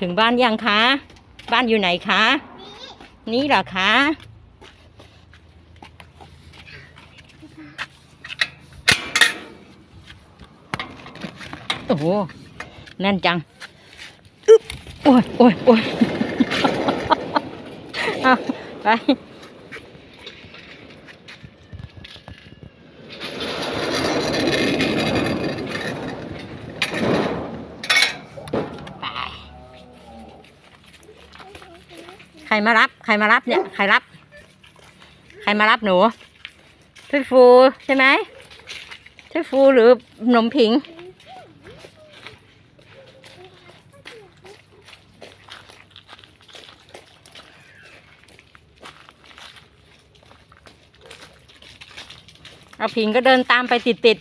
ถึงบ้านยังคะ บ้านอยู่ไหนคะ นี่เหรอคะ โอ้โหแน่นจังอุ๊บโอ้ยโอ้ยโอ้ย เอาไป ใครมารับ ใครมารับเนี่ย ใครรับ ใครมารับหนูพี่ฟูใช่ไหมพี่ฟูหรือหนมผิง เอาผิงก็เดินตามไปติดติด